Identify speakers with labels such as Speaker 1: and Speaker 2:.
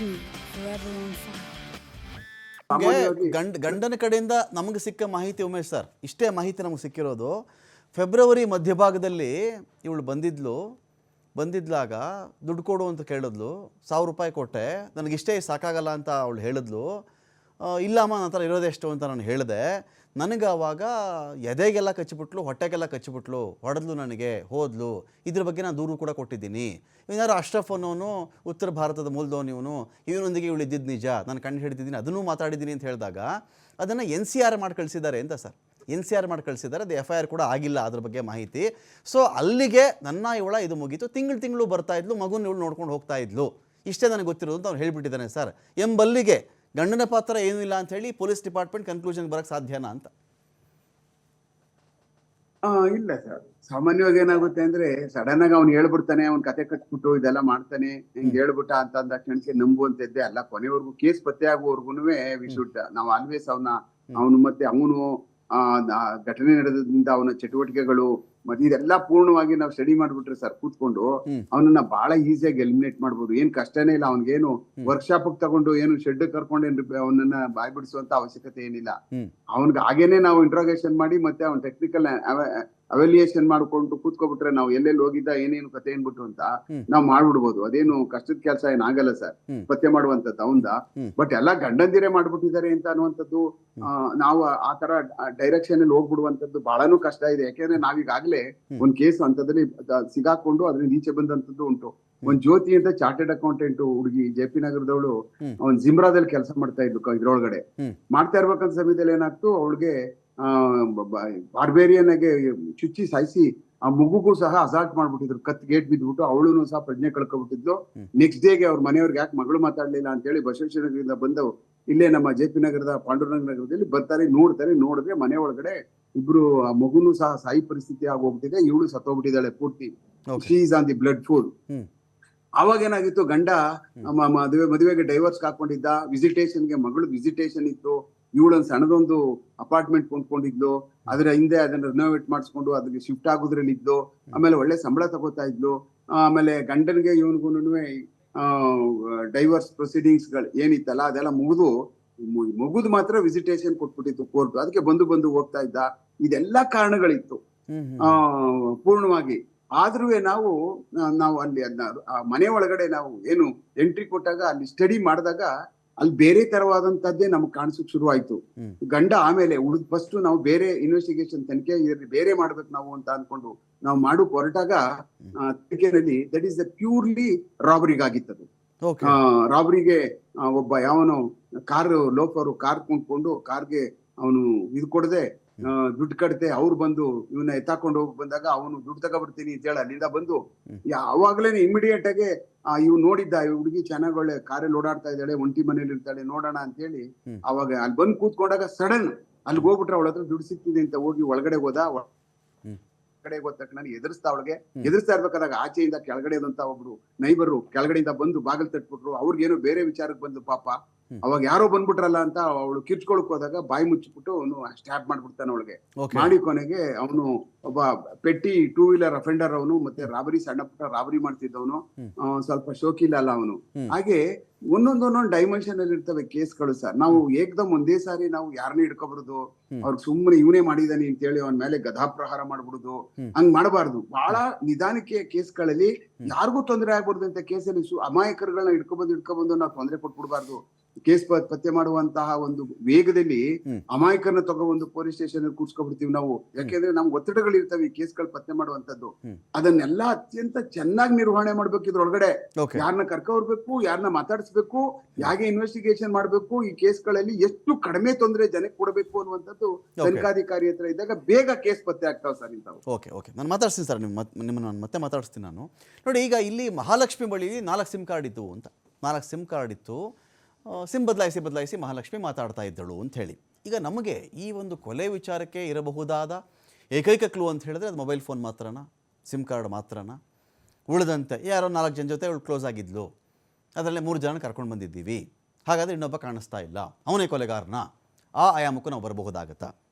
Speaker 1: me forever on fire.
Speaker 2: ಗಂಡ ಗಂಡನ ಕಡೆಯಿಂದ ನಮಗೆ ಸಿಕ್ಕ ಮಾಹಿತಿ ಉಮೇಶ್ ಸರ್ ಇಷ್ಟೇ ಮಾಹಿತಿ ನಮಗೆ ಸಿಕ್ಕಿರೋದು ಫೆಬ್ರವರಿ ಮಧ್ಯಭಾಗದಲ್ಲಿ ಇವಳು ಬಂದಿದ್ಲು ಬಂದಿದ್ಲಾಗ ದುಡ್ಡು ಕೊಡು ಅಂತ ಕೇಳಿದ್ಲು ಸಾವಿರ ರೂಪಾಯಿ ಕೊಟ್ಟೆ ನನಗಿಷ್ಟೇ ಸಾಕಾಗಲ್ಲ ಅಂತ ಅವಳು ಹೇಳಿದ್ಲು ಇಲ್ಲಮ್ಮ ನನ್ನ ಹತ್ರ ಇರೋದೆಷ್ಟು ಅಂತ ನಾನು ಹೇಳಿದೆ. ನನಗೆ ಆವಾಗ ಎದೆಗೆಲ್ಲ ಕಚ್ಚಿಬಿಟ್ಲು, ಹೊಟ್ಟೆಗೆಲ್ಲ ಕಚ್ಚಿಬಿಟ್ಲು, ಹೊಡೆದ್ಲು ನನಗೆ, ಹೋದ್ಲು. ಇದ್ರ ಬಗ್ಗೆ ನಾನು ದೂರು ಕೂಡ ಕೊಟ್ಟಿದ್ದೀನಿ. ಇವನಾರು ಅಶ್ರಫ್ ಅನ್ನೋನು, ಉತ್ತರ ಭಾರತದ ಮೂಲದವನು ಇವನು. ಇವನೊಂದಿಗೆ ಇವಳು ನಿಜ. ನಾನು ಕಂಡು ಹಿಡಿದಿದ್ದೀನಿ, ಅದನ್ನೂ ಮಾತಾಡಿದ್ದೀನಿ ಅಂತ ಹೇಳಿದಾಗ ಅದನ್ನು ಎನ್ ಸಿ ಆರ್ ಮಾಡಿ ಕಳಿಸಿದ್ದಾರೆ ಅಂತ ಸರ್. ಎನ್ ಸಿ ಆರ್ ಮಾಡಿ ಕಳಿಸಿದ್ದಾರೆ, ಅದು ಎಫ್ ಐ ಆರ್ ಕೂಡ ಆಗಿಲ್ಲ ಅದ್ರ ಬಗ್ಗೆ ಮಾಹಿತಿ. ಸೊ ಅಲ್ಲಿಗೆ ನನ್ನ ಇವಳ ಇದು ಮುಗೀತು. ತಿಂಗಳು ತಿಂಗಳು ಬರ್ತಾ ಇದ್ಲು, ಮಗುನ ಇವಳು ನೋಡ್ಕೊಂಡು ಹೋಗ್ತಾ ಇದ್ಲು. ಇಷ್ಟೇ ನನಗೆ ಗೊತ್ತಿರೋದು ಅಂತ ಅವ್ರು ಹೇಳಿಬಿಟ್ಟಿದ್ದಾನೆ ಸರ್. ಎಂಬಲ್ಲಿಗೆ ಗಂಡನ ಪಾತ್ರ ಏನೂ ಇಲ್ಲ ಅಂತ ಹೇಳಿ ಪೊಲೀಸ್ ಡಿಪಾರ್ಟ್ಮೆಂಟ್ ಕನ್ಕ್ಲೂಷನ್ ಬರಕ್ಕೆ ಸಾಧ್ಯನಾ ಅಂತ?
Speaker 3: ಇಲ್ಲ ಸರ್. ಸಾಮಾನ್ಯವಾಗಿ ಏನಾಗುತ್ತೆ ಅಂದ್ರೆ ಸಡನ್ ಆಗಿ ಅವ್ನು ಹೇಳ್ಬಿಡ್ತಾನೆ ಅವ್ನ್ ಕತೆ ಕಟ್ಬಿಟ್ಟು ಇದೆಲ್ಲ ಮಾಡ್ತಾನೆ ಹಿಂಗ್ ಹೇಳ್ಬಿಟ್ಟ ಅಂತ ಅಂದ ಕ್ಷಣಕ್ಕೆ ನಂಬುವಂತದ್ದೇ. ಅಲ್ಲ ಕೊನೆವರೆಗೂ ಕೇಸ್ ಪತ್ತೆ ಆಗುವವರೆಗೂ ವಿ ಶುಡ್ ನಾವು ಆಲ್ವೇಸ್ ಅವನ ಅವನು ಮತ್ತೆ ಅವನು ಆ ಆ ಘಟನೆ ನಡೆದ್ರಿಂದ ಅವನ ಚಟುವಟಿಕೆಗಳು ಮತ್ತೆ ಇದೆಲ್ಲ ಪೂರ್ಣವಾಗಿ ನಾವು ಸ್ಟಡಿ ಮಾಡ್ಬಿಟ್ರೆ ಸರ್ ಕೂತ್ಕೊಂಡು ಅವನನ್ನ ಬಹಳ ಈಸಿಯಾಗಿ ಎಲಿಮಿನೇಟ್ ಮಾಡ್ಬೋದು. ಏನ್ ಕಷ್ಟನೇ ಇಲ್ಲ ಅವ್ನಿಗೇನು ವರ್ಕ್ಶಾಪ್ ತಗೊಂಡು ಏನು ಶೆಡ್ ಕರ್ಕೊಂಡು ಏನ್ ಅವನನ್ನ ಬಾಯ್ ಬಿಡಿಸುವಂತ ಅವಶ್ಯಕತೆ ಏನಿಲ್ಲ. ಅವನ್ಗೆ ಹಾಗೇನೆ ನಾವು ಇಂಟ್ರೋಗೇಷನ್ ಮಾಡಿ ಮತ್ತೆ ಅವನ್ ಟೆಕ್ನಿಕಲ್ ಅವೆಲ್ಯೂಯೇಷನ್ ಮಾಡ್ಕೊಂಡು ಕೂತ್ಕೊಬಿಟ್ರೆ ನಾವು ಎಲ್ಲೆಲ್ಲಿ ಹೋಗಿದ್ದ ಏನೇನು ಕತೆ ಏನ್ಬಿಟ್ಟು ಅಂತ. ನಾವು ಮಾಡ್ಬಿಡ್ಬೋದು. ಅದೇನು ಕಷ್ಟದ ಕೆಲಸ ಏನಾಗಲ್ಲ ಸರ್. ಪತ್ತೆ ಮಾಡುವಂತದ್ದು ಅವಂದ. ಬಟ್ ಎಲ್ಲಾ ಗಂಡಂದಿರೇ ಮಾಡ್ಬಿಟ್ಟಿದ್ದಾರೆ ಅಂತ ಅನ್ನುವಂಥದ್ದು ನಾವು ಆ ತರ ಡೈರೆಕ್ಷನ್ ಅಲ್ಲಿ ಹೋಗ್ಬಿಡುವಂತದ್ದು ಬಹಳನು ಕಷ್ಟ ಇದೆ. ಯಾಕೆಂದ್ರೆ ನಾವೀಗಾಗ್ಲೇ. ಒಂದ್ ಕೇಸ್ ಅಂತದಲ್ಲಿ ಸಿಗಾಕೊಂಡು ಅದ್ರಿಂದ ಈಚೆ ಬಂದಂತದ್ದು ಉಂಟು. ಒಂದ್ ಜ್ಯೋತಿ ಅಂತ ಚಾರ್ಟೆಡ್ ಅಕೌಂಟೆಂಟ್ ಹುಡುಗಿ ಜೆ ಪಿ ನಗರದವಳು ಅವ್ನ್ ಜಿಮ್ರಾದಲ್ಲಿ ಕೆಲಸ ಮಾಡ್ತಾ ಇದ್ಲು ಇದ್ರೊಳಗಡೆ. ಮಾಡ್ತಾ ಇರ್ಬೇಕಂತ ಸಮಯದಲ್ಲಿ ಏನಾಗ್ತು ಅವಳಿಗೆ ಬಾರ್ಬೇರಿಯನ್ ಆಗಿ ಚುಚ್ಚಿ ಸಾಯಿಸಿ ಆ ಮಗುಗೂ ಸಹ ಅಸಾಲ್ಟ್ ಮಾಡ್ಬಿಟ್ಟಿದ್ರು. ಕತ್ ಗೇಟ್ ಬಿದ್ಬಿಟ್ಟು ಅವಳು ಸಹ ಪ್ರಜ್ಞೆ ಕಳ್ಕೊಬಿಟ್ಟಿದ್ಲು. ನೆಕ್ಸ್ಟ್ ಡೇಗೆ ಅವ್ರ ಮನೆಯವ್ರಿಗೆ ಯಾಕೆ ಮಗಳು ಮಾತಾಡ್ಲಿಲ್ಲ ಅಂತ ಹೇಳಿ ಬಸವೇಶ್ವರ ನಗರದಿಂದ ಬಂದು ಇಲ್ಲೇ ನಮ್ಮ ಜೆ ಪಿ ನಗರದ ಪಾಂಡುರಂಗ ನಗರದಲ್ಲಿ ಬರ್ತಾರೆ ನೋಡ್ತಾರೆ ನೋಡಿದ್ರೆ ಮನೆ ಒಳಗಡೆ ಇಬ್ರು ಆ ಮಗುನು ಸಹ ಸಾಯಿ ಪರಿಸ್ಥಿತಿ ಆಗೋಗ್ಬಿಟ್ಟಿದೆ. ಇವಳು ಸತ್ತೋಗ್ಬಿಟ್ಟಿದ್ದಾಳೆ ಪೂರ್ತಿ. She's on the blood food ಅವಾಗ ಏನಾಗಿತ್ತು ಗಂಡ ಮದುವೆ ಮದುವೆಗೆ ಡೈವರ್ಸ್ ಹಾಕೊಂಡಿದ್ದ. ವಿಸಿಟೇಷನ್ಗೆ ಮಗಳು ವಿಸಿಟೇಷನ್ ಇತ್ತು. ಇವಳೊಂದ್ ಸಣ್ಣದೊಂದು ಅಪಾರ್ಟ್ಮೆಂಟ್ ಕೊಂಡ್ಕೊಂಡಿದ್ಲು. ಅದ್ರ ಹಿಂದೆ ಅದನ್ನ ರಿನೋವೇಟ್ ಮಾಡಿಸ್ಕೊಂಡು ಅದಕ್ಕೆ ಶಿಫ್ಟ್ ಆಗೋದ್ರಲ್ಲಿ ಇದ್ಲು. ಆಮೇಲೆ ಒಳ್ಳೆ ಸಂಬಳ ತಗೋತಾ ಇದ್ಲು. ಆಮೇಲೆ ಗಂಡನ್ಗೆ ಇವನ್ಗೂನು ಡೈವರ್ಸ್ ಪ್ರೊಸೀಡಿಂಗ್ಸ್ಗಳು ಏನಿತ್ತಲ್ಲ ಅದೆಲ್ಲ ಮುಗಿದು ಮುಗಿದು ಮಾತ್ರ ವಿಸಿಟೇಷನ್ ಕೊಟ್ಬಿಟ್ಟಿತ್ತು ಕೋರ್ಟ್ ಅದಕ್ಕೆ ಬಂದು ಬಂದು ಹೋಗ್ತಾ ಇದ್ದ. ಇದೆಲ್ಲಾ ಕಾರಣಗಳಿತ್ತು. ಆ, ಪೂರ್ಣವಾಗಿ. ಆದ್ರೂ ನಾವು ನಾವು ಅಲ್ಲಿ ಅದನ್ನ ಮನೆ ಒಳಗಡೆ ನಾವು ಏನು ಎಂಟ್ರಿ ಕೊಟ್ಟಾಗ ಅಲ್ಲಿ ಸ್ಟಡಿ ಮಾಡಿದಾಗ ಅಲ್ಲಿ ಬೇರೆ ತರವಾದಂತದ್ದೇ ನಮ್ಗೆ ಕಾಣಿಸಕ್ ಶುರು ಆಯ್ತು ಗಂಡ ಆಮೇಲೆ ಉಳಿದ್ ಫಸ್ಟ್ ನಾವು ಬೇರೆ ಇನ್ವೆಸ್ಟಿಗೇಷನ್ ತನಿಖೆ ಬೇರೆ ಮಾಡ್ಬೇಕು ನಾವು ಅಂತ ಅನ್ಕೊಂಡು ನಾವು ಮಾಡು ಹೊರಟಾಗ ತನಿಖೆನಲ್ಲಿ ದಟ್ ಈಸ್ ದ ಪ್ಯೂರ್ಲಿ ರಾಬರಿಗಾಗಿತ್ತದು ರಾಬರಿಗೆ ಒಬ್ಬ ಯಾವನು ಕಾರ್ ಲೋಫರು ಕಾರ್ ಕೊಂಡ್ಕೊಂಡು ಕಾರ್ಗೆ ಅವನು ಇದು ಕೊಡದೆ ದುಡ್ಡು ಕಟ್ತೆ ಅವ್ರು ಬಂದು ಇವನ್ನ ಎತ್ತಾಕೊಂಡು ಹೋಗಿ ಬಂದಾಗ ಅವನು ದುಡ್ಡು ತಗೊಬಿಡ್ತೀನಿ ಅಂತ ಹೇಳಿ ಅಲ್ಲಿಂದ ಬಂದು ಯಾವಾಗ್ಲೇನೆ ಇಮಿಡಿಯೇಟ್ ಆಗಿ ಆ, ಇವ್ ನೋಡಿದ್ದ ಈ ಹುಡುಗಿ ಚೆನ್ನಾಗ್ ಒಳ್ಳೆ ಕಾರಲ್ಲಿ ಓಡಾಡ್ತಾ ಇದ್ದಾಳೆ ಒಂಟಿ ಮನೇಲಿ ಇರ್ತಾಳೆ ನೋಡೋಣ ಅಂತ ಹೇಳಿ. ಅವಾಗ ಅಲ್ಲಿ ಬಂದು ಕೂತ್ಕೊಂಡಾಗ ಸಡನ್ ಅಲ್ಲಿ ಹೋಗ್ಬಿಟ್ರೆ ಅವಳ ಹತ್ರ ದುಡ್ಡು ಸಿಗ್ತಿದೆ ಅಂತ ಹೋಗಿ ಒಳಗಡೆ ಹೋದ. ಕಡೆ ಹೋದ ತಕ್ಷಣ ಎದುರಿಸ್ತಾ ಅವಳಿಗೆ. ಎದುರಿಸ್ತಾ ಇರ್ಬೇಕಾದಾಗ ಆಚೆಯಿಂದ ಕೆಳಗಡೆ ಅಂತ ಒಬ್ರು ನೈಬರು ಕೆಳಗಡೆಯಿಂದ ಬಂದು ಬಾಗಿಲು ತಟ್ಬಿಟ್ರು ಅವ್ರಿಗೇನೋ ಬೇರೆ ವಿಚಾರಕ್ಕೆ ಬಂದು ಪಾಪ. ಅವಾಗ ಯಾರೋ ಬಂದ್ಬಿಟ್ರಲ್ಲ ಅಂತ ಅವಳು ಕಿರ್ಚ್ಕೊಳಕ್ ಹೋದಾಗ ಬಾಯಿ ಮುಚ್ಚಿಬಿಟ್ಟು ಅವನು ಸ್ಟ್ಯಾಪ್ ಮಾಡ್ಬಿಡ್ತಾನೆ ಅವಳಿಗೆ. ಮಾಡಿ ಕೊನೆಗೆ ಅವನು ಒಬ್ಬ ಪೆಟ್ಟಿ ಟೂ ವೀಲರ್ ಅಫೆಂಡರ್ ಅವನು ಮತ್ತೆ ರಾಬರಿ ಸಣ್ಣ ಪುಟ್ಟ ರಾಬರಿ ಮಾಡ್ತಿದ್ದವನು. ಸ್ವಲ್ಪ ಶೋಕಿಲ್ಲ ಅಲ್ಲ ಅವನು. ಹಾಗೆ ಒಂದೊಂದ್ ಒಂದೊಂದು ಡೈಮೆನ್ಷನ್ ಅಲ್ಲಿ ಇರ್ತವೆ ಕೇಸ್ಗಳು ಸರ್ ನಾವು ಏಕದಮ್ ಒಂದೇ ಸಾರಿ ನಾವು ಯಾರನ್ನ ಹಿಡ್ಕೊಬಾರದು. ಅವ್ರಿಗೆ ಸುಮ್ಮನೆ ಇವನೇ ಮಾಡಿದಾನೆ ಅಂತ ಹೇಳಿ ಅವನ ಮೇಲೆ ಗದಾಪ್ರಹಾರ ಮಾಡ್ಬಿಡುದು
Speaker 2: ಹ್ಮ್.
Speaker 3: ಹಂಗ್ ಮಾಡಬಾರ್ದು ಬಹಳ ನಿಧಾನಕ್ಕೆ ಕೇಸ್ಗಳಲ್ಲಿ. ಯಾರಿಗೂ ತೊಂದರೆ ಆಗ್ಬಾರ್ದು ಅಂತ ಕೇಸಲ್ಲಿ ಅಮಾಯಕರುಗಳನ್ನ ಹಿಡ್ಕೊಬಂದು ಹಿಡ್ಕೊಬಂದು ನಾವು ತೊಂದರೆ ಕೊಟ್ಬಿಡ್ಬಾರ್ದು ಕೇಸ್ ಪತ್ತೆ ಮಾಡುವಂತಹ ಒಂದು ವೇಗದಲ್ಲಿ ಅಮಾಯಕರನ್ನ ಒಂದು ಪೊಲೀಸ್ ಸ್ಟೇಷನ್ ಕೂರ್ಸ್ಕೊಬಿಡ್ತೀವಿ ನಾವು. ಯಾಕೆಂದ್ರೆ ನಮ್ಗೆ ಒತ್ತಡಗಳು ಇರ್ತವೆ ಈ ಕೇಸ್ಗಳು ಪತ್ತೆ ಮಾಡುವಂತದ್ದು. ಅದನ್ನೆಲ್ಲ ಅತ್ಯಂತ ಚೆನ್ನಾಗಿ ನಿರ್ವಹಣೆ ಮಾಡ್ಬೇಕು ಇದ್ರೊಳಗಡೆ. ಯಾರನ್ನ ಕರ್ಕ ಬರ್ಬೇಕು ಯಾರನ್ನ ಮಾತಾಡಿಸ್ಬೇಕು ಹೇಗೆ ಇನ್ವೆಸ್ಟಿಗೇಷನ್ ಮಾಡ್ಬೇಕು ಈ ಕೇಸ್ಗಳಲ್ಲಿ ಎಷ್ಟು ಕಡಿಮೆ ತೊಂದರೆ ಜನಕ್ಕೆ ಕೊಡಬೇಕು ಅನ್ನುವಂಥದ್ದು ತನಿಖಾಧಿಕಾರಿ ಹತ್ರ ಇದ್ದಾಗ ಬೇಗ ಕೇಸ್ ಪತ್ತೆ ಆಗ್ತಾವ ಸರ್ ಇಂಥವು.
Speaker 2: ಓಕೆ ಓಕೆ ನಾನು ಮಾತಾಡ್ತೀನಿ ಸರ್ ನಿಮ್ಮ ನಿಮ್ಮನ್ನು ನಾನು ಮತ್ತೆ ಮಾತಾಡಿಸ್ತೀನಿ ನಾನು. ನೋಡಿ ಈಗ ಇಲ್ಲಿ ಮಹಾಲಕ್ಷ್ಮಿ ಬಳಿ ನಾಲ್ಕು ಸಿಮ್ ಕಾರ್ಡ್ ಇತ್ತು ಅಂತ. ನಾಲ್ಕು ಸಿಮ್ ಕಾರ್ಡ್ ಇತ್ತು. ಸಿಮ್ ಬದಲಾಯಿಸಿ ಬದಲಾಯಿಸಿ ಮಹಾಲಕ್ಷ್ಮಿ ಮಾತಾಡ್ತಾ ಇದ್ದಳು ಅಂತ ಹೇಳಿ. ಈಗ ನಮಗೆ ಈ ಒಂದು ಕೊಲೆ ವಿಚಾರಕ್ಕೆ ಇರಬಹುದಾದ ಏಕೈಕ ಕ್ಲೂ ಅಂತ ಹೇಳಿದ್ರೆ ಅದು ಮೊಬೈಲ್ ಫೋನ್ ಮಾತ್ರನಾ ಸಿಮ್ ಕಾರ್ಡ್ ಮಾತ್ರನಾ? ಉಳಿದಂತೆ ಯಾರೋ ನಾಲ್ಕು ಜನ ಜೊತೆ ಅವಳು ಕ್ಲೋಸ್ ಆಗಿದ್ಲು. ಅದರಲ್ಲೇ ಮೂರು ಜನ ಕರ್ಕೊಂಡು ಬಂದಿದ್ದೀವಿ. ಹಾಗಾದರೆ ಇನ್ನೊಬ್ಬ ಕಾಣಿಸ್ತಾ ಇಲ್ಲ. ಅವನೇ ಕೊಲೆಗಾರನ. ಆ ಆಯಾಮಕ್ಕೂ ನಾವು ಬರಬಹುದಾಗತ್ತಾ?